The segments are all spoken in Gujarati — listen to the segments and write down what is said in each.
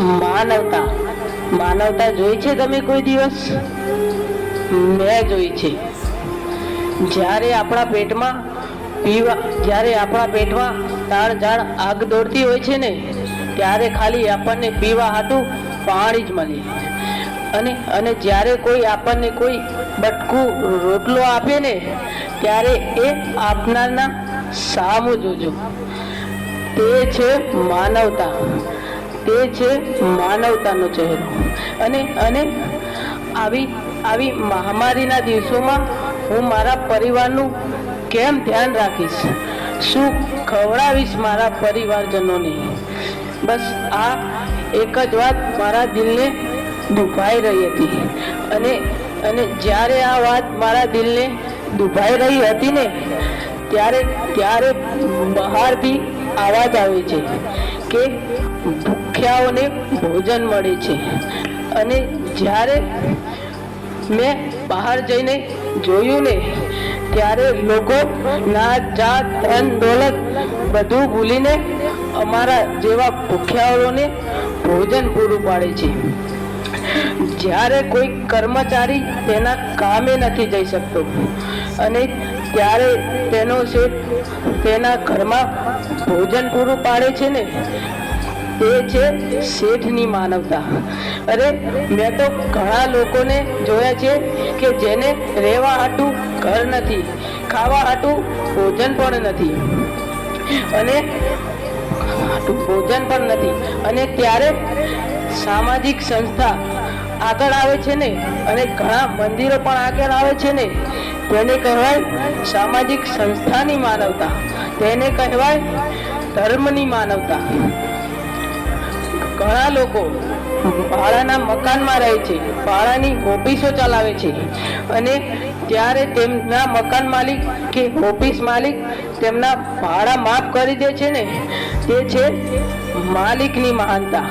માનવતા. માનવતા જોઈ છે તમે કોઈ દિવસ? મેં જોઈ છે. જ્યારે આપણા પેટમાં પીવા, જ્યારે આપણા પેટમાં તાળ ઝાડ આગ દોડતી હોય છે ને, ત્યારે ખાલી આપણને પીવા હાટું પાણી જ મળે. અને અને જ્યારે કોઈ આપણને કોઈ બટકું રોટલો આપે ને, ત્યારે એ આપનારના સામું જોજો. તે છે માનવતા. તે છે માનવતાનો ચહેરો. અને અને આવી આવી મહામારીના દિવસોમાં હું મારા પરિવારનું કેમ ધ્યાન રાખીશ? શું ખવડાવીશ મારા પરિવારજનોને? બસ આ એક જ વાત મારા દિલને દુભાઈ રહી હતી. અને અને જ્યારે આ વાત મારા દિલને દુભાઈ રહી હતી ને, ત્યારે ત્યારે બહારથી આવાજ આવે છે કે ભૂખ્યાઓને ભોજન મળે છે. અને જ્યારે મેં બહાર જઈને જોયું ને, ત્યારે લોકો નાત જાત, ધન, દોલત બધું ભૂલીને અમારા જેવા ભૂખ્યાઓને ભોજન પૂરું પાડે છે. જ્યારે કોઈ કર્મચારી તેના કામે નથી જઈ શકતો અને ત્યારે તેનો શેઠ તેના ઘરમાં ભોજન પૂરું પાડે છે ને તે છે શેઠની માનવતા. અરે, મેં તો ઘણા લોકોને જોયા છે કે જેને રહેવા હાટું ઘર નથી, ખાવા હાટું ભોજન પણ નથી. અને ભોજન પણ નથી. અને ત્યારે સામાજિક સંસ્થા આગળ આવે છે ને, અને ઘણા મંદિરો પણ આગળ આવે છે ને તેને કહેવાય સામાજિક સંસ્થાની માનવતા, તેને કહેવાય ધર્મની માનવતા. ઘણા લોકો ભાડાના મકાનમાં રહે છે, ભાડાની ઓફિસો ચલાવે છે અને ત્યારે તેમના મકાન માલિક કે ઓફિસ માલિક તેમના ભાડા માફ કરી દે છે ને, તે છે માલિકની મહાનતા.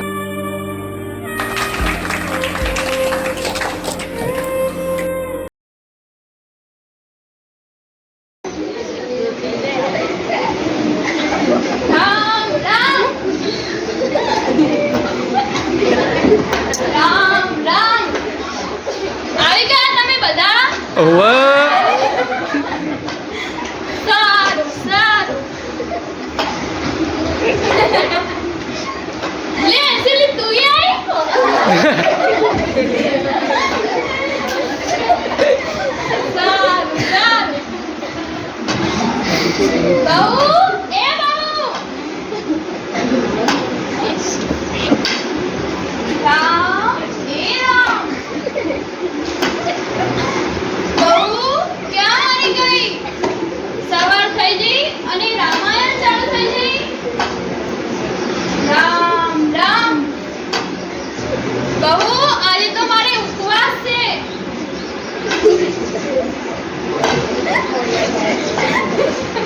Uau! Saro, Saro! Lê, se ele tu e aí, pô! Saro, Saro! Baú! Thank you.